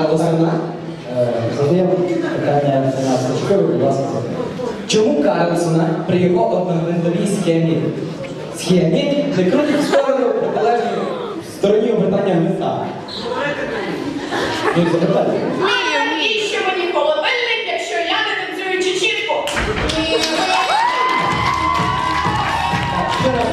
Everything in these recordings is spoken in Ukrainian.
Карлсона. Е, Задаємо питання 13 школи, будь ласка. Чому Карлсона при його одногвинтовій схемі схемі не крутить в сторону протилежній стороні обертання гвинта? Ну, запитання. Навіщо мені холодильник, якщо я не танцюю чечітку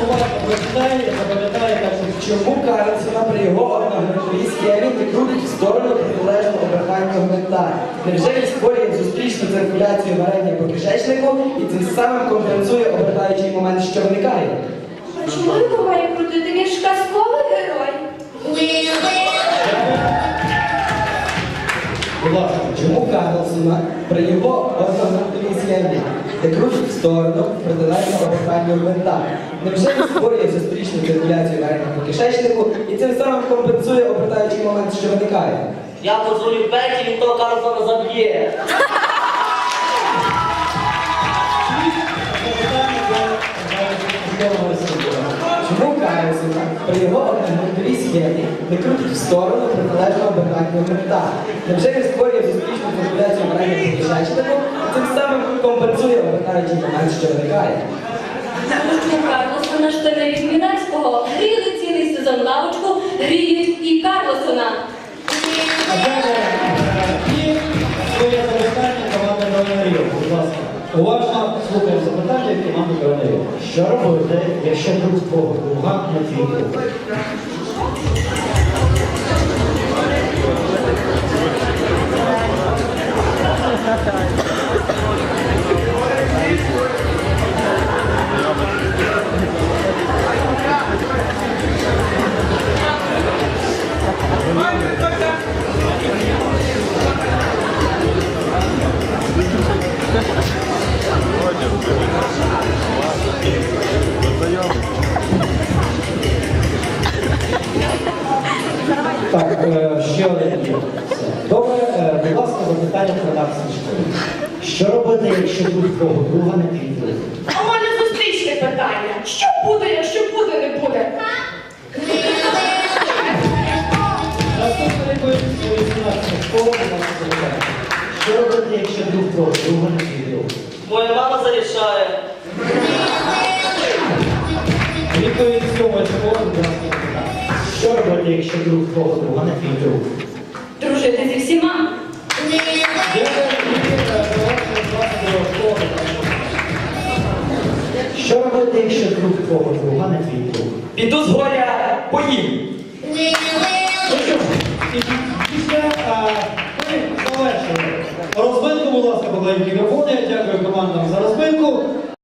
уважно прочитайте, запам'ятайте, що Чому Карлсона при його одногвинтовій схемі не крутить в сторону протилежного обертання гвинта? Невже він створює зустрічну циркуляцію варення по кишечнику і тим самим компенсує обертаючий момент, що виникає? А чому його має крутити? Він ж казковий герой. Будь ласка, Чому Карлсона при його схемі не крутить в сторону протилежного обертання гвинта? Невже він створює зустрічну циркуляцію верхнього кишечнику і цим самим компенсує обертаючий момент, що виникає? Я позвоню Петі, він того Карлсона заб'є. При його одногвинтовій схемі не крутить в сторону протилежного обертання гвинта? Невже він створює зустрічну циркуляцію варення і цим самим компенсує обертаючий момент, що виникає? Карлосона штани від Мінецького. Гріли цілий сезон лавочку, гріють і Карлосона. А далі е, і своє запитання команди Каванарів. Будь ласка. Уважно слухаємо запитання від команди Каванарів. Що робити, якщо друг твого Бога не твій? В 13 школі. Що робити, якщо друг твого друга не твій? А у мене зустрічне питання. Що буде, якщо буде, не буде? Наступна відповідь 18 школі, будь ласка, запитання. Що робити, якщо друг твого друга не твій? Моя мама зарішає. Відповідь з цього школи, ласка, запитання. Що робити, якщо друг твого друга не твій твого друга на твій друг? Піду з горя поїм. Після ми завершили. Розбинку, будь ласка, покладіть мікрофони. Дякую командам за розминку.